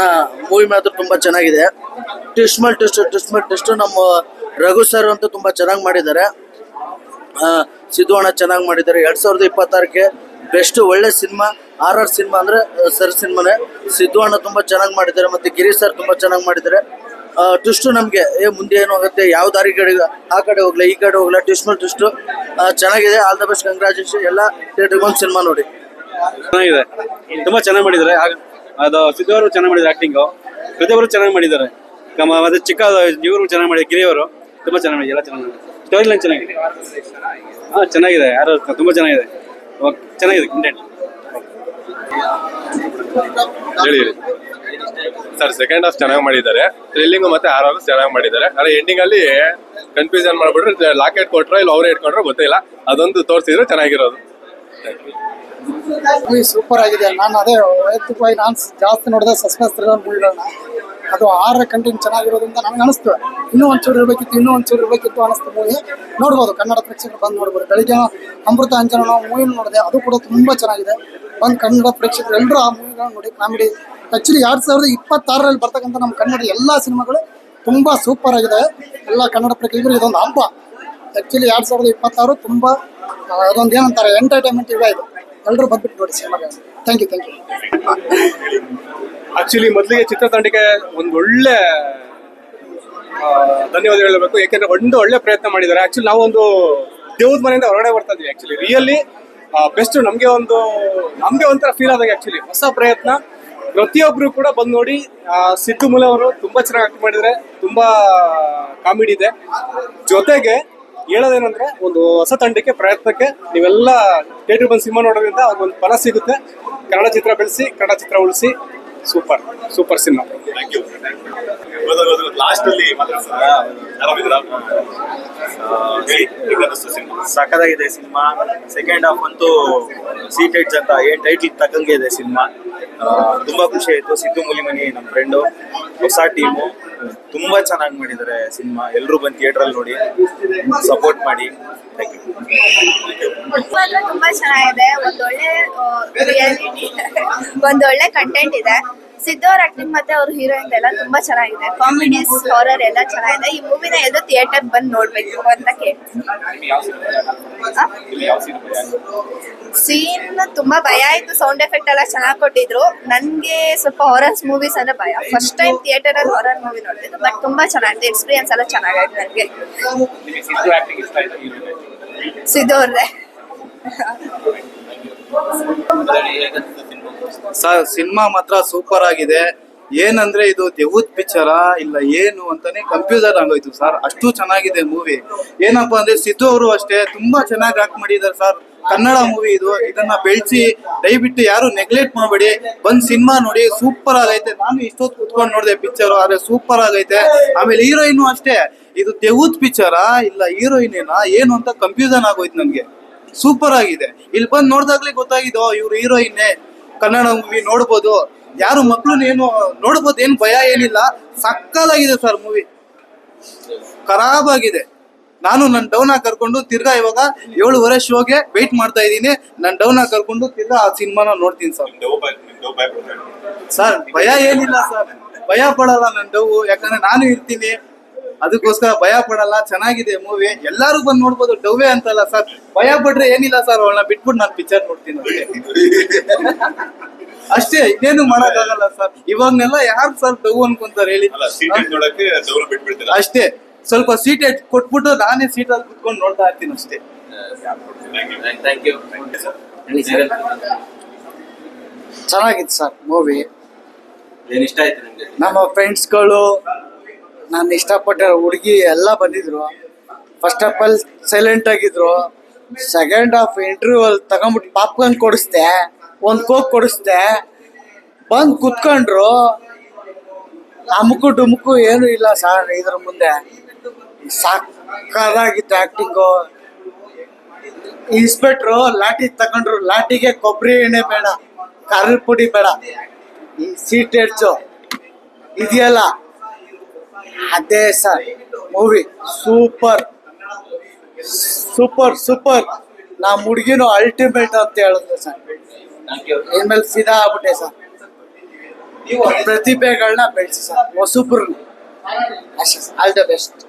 ಅಣ್ಣ ಮೂವಿ ಮಾತ್ರ ತುಂಬಾ ಚೆನ್ನಾಗಿದೆ. ಟೆಸ್ಟ್ ಮೇಲೆ ಟೆಸ್ಟ್ ಟೆಸ್ಟ್ ಮೇಲೆ ಟೆಸ್ಟ್ ನಮ್ಮ ರಘು ಸರ್ ಅಂತೂ ತುಂಬಾ ಚೆನ್ನಾಗಿ ಮಾಡಿದ್ದಾರೆ. ಸಿದ್ದು ಅಣ್ಣ ಚೆನ್ನಾಗಿ ಮಾಡಿದ್ದಾರೆ. ಎರಡ್ ಸಾವಿರದ ಇಪ್ಪತ್ತಾರಕ್ಕೆ ಬೆಸ್ಟ್ ಒಳ್ಳೆ ಸಿನಿಮಾ ಆರ್ ಆರ್ ಸಿನಿಮಾ ಅಂದ್ರೆ ಸರ್ ಸಿನಿಮಾನೇ ಸಿದ್ದು ಅಣ್ಣ ತುಂಬಾ ಚೆನ್ನಾಗಿ ಮಾಡಿದ್ದಾರೆ ಮತ್ತೆ ಗಿರೀಶ್ ಸರ್ ತುಂಬಾ ಚೆನ್ನಾಗಿ ಮಾಡಿದ್ದಾರೆ. ಟ್ವಿಸ್ಟ್ ನಮಗೆ, ಏ, ಮುಂದೆ ಏನು ಆಗುತ್ತೆ ಯಾವ ದಾರಿ ಕಡೆ, ಆ ಕಡೆ ಹೋಗ್ಲಾ, ಈ ಕಡೆ ಹೋಗ್ಲಾ ಟ್ವಿಸ್ಟ್ ಮೇಲೆ ಟ್ವಿಸ್ಟ್ ಚೆನ್ನಾಗಿದೆ. ಆಲ್ ದ ಬೆಸ್ಟ್ ಕಂಗ್ರಾಚುಲೇಷನ್ ಎಲ್ಲ ಥಿಯೇಟ್ರಿಗೆ ಒಂದು ಸಿನಿಮಾ ನೋಡಿ. ಚೆನ್ನಾಗಿದೆ. ತುಂಬಾ ಚೆನ್ನಾಗಿ ಮಾಡಿದ್ದಾರೆ. ಅದು ಸಿದ್ದು ಅವರು ಚೆನ್ನಾಗಿ ಮಾಡಿದ್ದಾರೆ ಆಕ್ಟಿಂಗು ಪ್ರತಿಯೊಬ್ಬರು ಚೆನ್ನಾಗಿ ಮಾಡಿದ್ದಾರೆ. ನಮ್ಮ ಮತ್ತೆ ಚಿಕ್ಕ ಇವರು ಚೆನ್ನಾಗಿ ಮಾಡಿದ್ದಾರೆ ಕಿರಿಯವರು ತುಂಬಾ ಚೆನ್ನಾಗಿ ಎಲ್ಲ ಚೆನ್ನಾಗಿ ಸ್ಟೋರಿ ಲೈನ್ ಚೆನ್ನಾಗಿದೆ. ಹಾ ಚೆನ್ನಾಗಿದೆ ಯಾರು ತುಂಬಾ ಚೆನ್ನಾಗಿದೆ. ಓಕೆ, ಚೆನ್ನಾಗಿದೆ ಕಂಟೆಂಟ್ ಹೇಳಿ ಸರ್ ಸೆಕೆಂಡ್ ಹಾಫ್ ಚೆನ್ನಾಗಿ ಮಾಡಿದ್ದಾರೆ. ಥ್ರಿಲ್ಲಿಂಗ್ ಮತ್ತೆ ಆರ್ ಹಾಫ್ ಚೆನ್ನಾಗಿ ಮಾಡಿದ್ದಾರೆ. ಆದರೆ ಎಂಡಿಂಗ್ ಅಲ್ಲಿ ಕನ್ಫ್ಯೂಷನ್ ಮಾಡ್ಬಿಟ್ರೆ ಲಾಕೆಟ್ ಕೊಟ್ರೋ ಇಲ್ಲ ಅವರೇ ಇಟ್ಕೊಂಡ್ರೋ ಗೊತ್ತಿಲ್ಲ. ಅದೊಂದು ತೋರಿಸಿದ್ರೆ ಚೆನ್ನಾಗಿರೋದು. ಮೂವಿ ಸೂಪರ್ ಆಗಿದೆ. ನಾನು ಅದೇ ವೈಯಕ್ತಿಕವಾಗಿ ನಾನು ಜಾಸ್ತಿ ನೋಡಿದೆ ಸಸ್ಪೆನ್ಸ್ ಥ್ರಿಲ್ಲರ್ ಮೂವಿಗಳನ್ನ ಅದು ಆರ ಕಂಟೆಂಟ್ ಚೆನ್ನಾಗಿರೋದ್ರಿಂದ ನನಗೆ ಅನಿಸ್ತು. ಇನ್ನೂ ಒಂಚೂರು ಇರಬೇಕಿತ್ತು, ಇನ್ನೂ ಒಂಚೂರು ಇರಬೇಕಿತ್ತು ಅನಿಸ್ತು ಮೂವಿ ನೋಡ್ಬೋದು, ಕನ್ನಡ ಪ್ರೇಕ್ಷಕರು ಬಂದು ನೋಡ್ಬೋದು. ಬೆಳಿಗ್ಗೆ ಅಮೃತ ಅಂಜನ ಮೂವಿ ನೋಡಿದೆ. ಅದು ಕೂಡ ತುಂಬ ಚೆನ್ನಾಗಿದೆ. ಬಂದು ಕನ್ನಡ ಪ್ರೇಕ್ಷಕರು ಎಲ್ಲರೂ ಆ ಮೂವಿಗಳನ್ನ ನೋಡಿ ಕಾಮಿಡಿ ಆ್ಯಕ್ಚುಲಿ ಎರಡು ಸಾವಿರದ ಇಪ್ಪತ್ತಾರರಲ್ಲಿ ಬರ್ತಕ್ಕಂಥ ನಮ್ಮ ಕನ್ನಡ ಎಲ್ಲ ಸಿನಿಮಾಗಳು ತುಂಬ ಸೂಪರ್ ಆಗಿದೆ. ಎಲ್ಲ ಕನ್ನಡ ಪ್ರೇಕ್ಷಕರು ಇದೊಂದು ಹಬ್ಬ. ಆ್ಯಕ್ಚುಲಿ ಎರಡು ಸಾವಿರದ ಇಪ್ಪತ್ತಾರು ತುಂಬ ಅದೊಂದು ಏನಂತಾರೆ ಎಂಟರ್ಟೈನ್ಮೆಂಟ್ ಇವೆ ಇದು. ಎಲ್ಲರೂ ಬಂದ್ಬಿಟ್ಟು ನೋಡಿ ಸಿನಿಮಾಗೆ thank you thank you actually ಮೊದಲಿಗೆ ಚಿತ್ರತಂಡಕ್ಕೆ ಒಂದು ಒಳ್ಳೆ ಧನ್ಯವಾದ ಹೇಳಬೇಕು. ಯಾಕೆಂದ್ರೆ ಒಂದು ಒಳ್ಳೆ ಪ್ರಯತ್ನ ಮಾಡಿದ್ದಾರೆ. ಆಕ್ಚುಲಿ ನಾವು ಒಂದು ದೇವ್ರ ಮನೆಯಿಂದ ಹೊರಗಡೆ ಬರ್ತಾ ಇದ್ವಿ ಆಕ್ಚುಲಿ ರಿಯಲಿ ಬೆಸ್ಟ್ ನಮಗೆ ಒಂದು, ನಮಗೆ ಒಂಥರ ಫೀಲ್ ಆದಾಗ ಆಕ್ಚುಲಿ ಹೊಸ ಪ್ರಯತ್ನ. ಪ್ರತಿಯೊಬ್ಬರು ಕೂಡ ಬಂದು ನೋಡಿ ಸಿದ್ದು ಮೂಲ ಅವರು ತುಂಬಾ ಚೆನ್ನಾಗಿ ಆಕ್ಟ್ ಮಾಡಿದರೆ ತುಂಬಾ ಕಾಮಿಡಿ ಇದೆ. ಜೊತೆಗೆ ಹೇಳೋದೇನಂದ್ರೆ ಒಂದು ಹೊಸ ತಂಡಕ್ಕೆ ಪ್ರಯತ್ನಕ್ಕೆ ನೀವೆಲ್ಲ ಥಿಯೇಟರ್ ಬಂದು ಸಿನಿಮಾ ನೋಡೋದ್ರಿಂದ ಅವ್ರಿಗೊಂದು ಫಲ ಸಿಗುತ್ತೆ. ಕನ್ನಡ ಚಿತ್ರ ಬೆಳೆಸಿ ಕನ್ನಡ ಚಿತ್ರ ಉಳಿಸಿ ಸೂಪರ್ ಸೂಪರ್ ಸಿನಿಮಾ. ಲಾಸ್ಟ್ ಅಲ್ಲಿ ಸಖತ್ತಾಗಿದೆ ಸಿನಿಮಾ. ಸೆಕೆಂಡ್ ಹಾಫ್ ಅಂತೂ ಸೀಟೆಡ್ಸ್ ಅಂತ ಏನ್ ಟೈಟ್ಲ್ ತಕ್ಕಂಗೆ ಇದೆ ಸಿನಿಮಾ. ತುಂಬಾ ಖುಷಿ ಆಯ್ತು. ಸಿದ್ದು ಮುಲಿಮನಿ ನಮ್ಮ ಫ್ರೆಂಡು ಹೊಸ ಟೀಮು ತುಂಬಾ ಚೆನ್ನಾಗಿ ಮಾಡಿದ್ದಾರೆ ಸಿನಿಮಾ. ಎಲ್ಲರೂ ಬಂದು ಥಿಯೇಟರ್ ಅಲ್ಲಿ ನೋಡಿ ಸಪೋರ್ಟ್ ಮಾಡಿ. ತುಂಬಾ ಚೆನ್ನಾಗಿದೆ. ಒಂದೊಳ್ಳೆ ಒಂದೊಳ್ಳೆ ಕಂಟೆಂಟ್ ಇದೆ. ಸಿದ್ದು ಅವ್ರ ಆಕ್ಟಿಂಗ್ ಮತ್ತೆ ಅವ್ರ ಹೀರೋಯಿನ್ ಎಲ್ಲ ತುಂಬಾ ಚೆನ್ನಾಗಿದೆ. ಕಾಮಿಡೀಸ್ ಹಾರರ್ ಎಲ್ಲ ಚೆನ್ನಾಗಿದೆ. ಈ ಮೂವಿನ ಎಲ್ಲೋ ಥಿಯೇಟರ್ ಬಂದು ನೋಡ್ಬೇಕು ಅಂತ ಕೇಳ್ತೀನಿ. ಸೀನ್ ತುಂಬಾ ಭಯ ಆಯ್ತು ಸೌಂಡ್ ಎಫೆಕ್ಟ್ ಎಲ್ಲ ಚೆನ್ನಾಗಿ ಕೊಟ್ಟಿದ್ರು. ನನ್ಗೆ ಸ್ವಲ್ಪ ಹಾರರ್ಸ್ ಮೂವೀಸ್ ಅಂದ್ರೆ ಭಯ. ಫಸ್ಟ್ ಟೈಮ್ ಥಿಯೇಟರ್ ಅಲ್ಲಿ ಹಾರರ್ ಮೂವಿ ನೋಡಿದ್ರು ಬಟ್ ತುಂಬಾ ಚೆನ್ನಾಗಿದೆ. ಎಕ್ಸ್ಪೀರಿಯನ್ಸ್ ಎಲ್ಲ ಚೆನ್ನಾಗಾಯ್ತು ನನಗೆ. ಸಿದ್ದು ಅವ್ರದ್ದೇ ಸರ್ ಸಿನಿಮಾ ಮಾತ್ರ ಸೂಪರ್ ಆಗಿದೆ. ಏನಂದ್ರೆ ಇದು ದೇವೂತ್ ಪಿಕ್ಚರಾ ಇಲ್ಲ ಏನು ಅಂತಾನೆ ಕನ್ಫ್ಯೂಸರ್ ಆಗೋಯ್ತು ಸರ್. ಅಷ್ಟು ಚೆನ್ನಾಗಿದೆ ಮೂವಿ ಏನಪ್ಪಾ ಅಂದ್ರೆ ಸಿದ್ದು ಅವರು ಅಷ್ಟೇ ತುಂಬಾ ಚೆನ್ನಾಗಿ ಆಕ್ಟ್ ಮಾಡಿದ್ದಾರೆ ಸರ್. ಕನ್ನಡ ಮೂವಿ ಇದು. ಇದನ್ನ ಬೆಳೆಸಿ ದಯವಿಟ್ಟು ಯಾರು ನೆಗ್ಲೆಕ್ಟ್ ಮಾಡಬೇಡಿ. ಬಂದ್ ಸಿನಿಮಾ ನೋಡಿ ಸೂಪರ್ ಆಗೈತೆ. ನಾನು ಇಷ್ಟೊತ್ತು ಕುತ್ಕೊಂಡು ನೋಡಿದೆ ಪಿಕ್ಚರ್ ಆದ್ರೆ ಸೂಪರ್ ಆಗೈತೆ. ಆಮೇಲೆ ಹೀರೋಯಿನ್ ಅಷ್ಟೇ. ಇದು ದೇವೂತ್ ಪಿಕ್ಚರಾ ಇಲ್ಲ ಹೀರೋಯಿನ್ ಏನು? ಅಂತ ಕನ್ಫ್ಯೂಸನ್ ಆಗೋಯ್ತು ನನ್ಗೆ. ಸೂಪರ್ ಆಗಿದೆ. ಇಲ್ಲಿ ಬಂದ್ ನೋಡ್ದಾಗ್ಲೇ ಗೊತ್ತಾಗಿದ್ದು ಇವ್ರು ಹೀರೋಯಿನ್ನೇ. ಕನ್ನಡ ಮೂವಿ ನೋಡ್ಬೋದು. ಯಾರು ಮಕ್ಕಳು ಏನು ನೋಡ್ಬೋದು ಏನು ಭಯ ಏನಿಲ್ಲ. ಸಕ್ಕದಾಗಿದೆ ಸರ್ ಮೂವಿ ಖರಾಬ್ ಆಗಿದೆ ನಾನು ನನ್ನ ಡೌನ್ ಆಗಿ ಕರ್ಕೊಂಡು ತಿರ್ಗಾ ಇವಾಗ ಏಳುವರೆ ಶೋಗೆ ವೆಯ್ಟ್ ಮಾಡ್ತಾ ಇದ್ದೀನಿ. ನಾನು ಡೌನ್ ಆಗಿ ಕರ್ಕೊಂಡು ತಿರ್ಗಾ ಆ ಸಿನಿಮಾನ ನೋಡ್ತೀನಿ ಸರ್ ಸರ್ ಭಯ ಏನಿಲ್ಲ ಸರ್ ಭಯ ಪಡಲ್ಲ ನನ್ನ ಡೌ ಯಾಕಂದ್ರೆ ನಾನು ಇರ್ತೀನಿ. ಅದಕ್ಕೋಸ್ಕರ ಭಯ ಪಡಲ್ಲ ಚೆನ್ನಾಗಿದೆ ಮೂವಿ ಎಲ್ಲಾರು ಬಂದು ನೋಡ್ಬೋದು ಡವ್ವೇ ಅಂತಲ್ಲ ಸರ್ ಭಯ ಪಟ್ರೆ ಏನಿಲ್ಲ ಸರ್ ಅವಳನ್ನ ಬಿಟ್ಬಿಟ್ಟು ನಾನು ಪಿಕ್ಚರ್ ನೋಡ್ತೀನಿ ಅಷ್ಟೇ ಅಷ್ಟೇ ಇನ್ನೇನು ಮಾಡೋಕ್ಕಾಗಲ್ಲ ಸರ್ ಇವಾಗ್ನೆಲ್ಲ ಯಾರು ಸರ್ ಡವ್ ಅನ್ಕೊಂತಾರೆ ಹೇಳಿ? ಅಷ್ಟೇ. ಸ್ವಲ್ಪ ಸೀಟ್ ಕೊಟ್ಬಿಟ್ಟು ನಾನೇ ಸೀಟಲ್ಲಿ ಕುತ್ಕೊಂಡು ನೋಡ್ತಾ ಇರ್ತೀನಿ ಅಷ್ಟೇ. ಚೆನ್ನಾಗಿತ್ತು ಸರ್ ಮೂವಿ ಇಷ್ಟ ಆಯ್ತು ನಿಮ್ಗೆ? ನಮ್ಮ ಫ್ರೆಂಡ್ಸ್ಗಳು ನಾನು ಇಷ್ಟಪಟ್ಟ ಹುಡುಗಿ ಎಲ್ಲ ಬಂದಿದ್ರು. ಫಸ್ಟ್ ಆಫ್ ಆಲ್ ಸೈಲೆಂಟ್ ಆಗಿದ್ರು. ಸೆಕೆಂಡ್ ಆಫ್ ಇಂಟರ್ವ್ಯೂ ಅಲ್ಲಿ ತಗೊಂಬಿಟ್ಟು ಪಾಪ್ಕಾರ್ನ್ ಕೊಡಿಸ್ದೆ, ಒಂದು ಕೋಕ್ ಕೊಡಿಸ್ದೆ. ಬಂದು ಕುತ್ಕೊಂಡ್ರು. ಅಮುಕು ಡುಮುಕು ಏನು ಇಲ್ಲ ಸರ್ ಇದ್ರ ಮುಂದೆ. ಸಾಕಾಗಿತ್ತು ಆ್ಯಕ್ಟಿಂಗು ಇನ್ಸ್ಪೆಕ್ಟ್ರು ಲಾಠಿ ತಗೊಂಡ್ರು. ಲಾಠಿಗೆ ಕೊಬ್ಬರಿ ಎಣ್ಣೆ ಬೇಡ ಖಾರದ ಪುಡಿ ಬೇಡ. ಈ ಸೀಟ್ ಇದೆಯಲ್ಲ? ಅದೇ sir movie super super super ನಾ ಹುಡುಗಿನೂ ಅಲ್ಟಿಮೇಟ್ ಅಂತ ಹೇಳಿದ್ರು ಸರ್. ಇನ್ಮೇಲೆ ಸೀದಾ ಆಗ್ಬಿಟ್ಟೆ ಸರ್. ಪ್ರತಿಭೆಗಳನ್ನ ಬೆಳೆಸಿ ಸರ್ ಹೊಸಬ್ರು ಆಲ್ ದ ಬೆಸ್ಟ್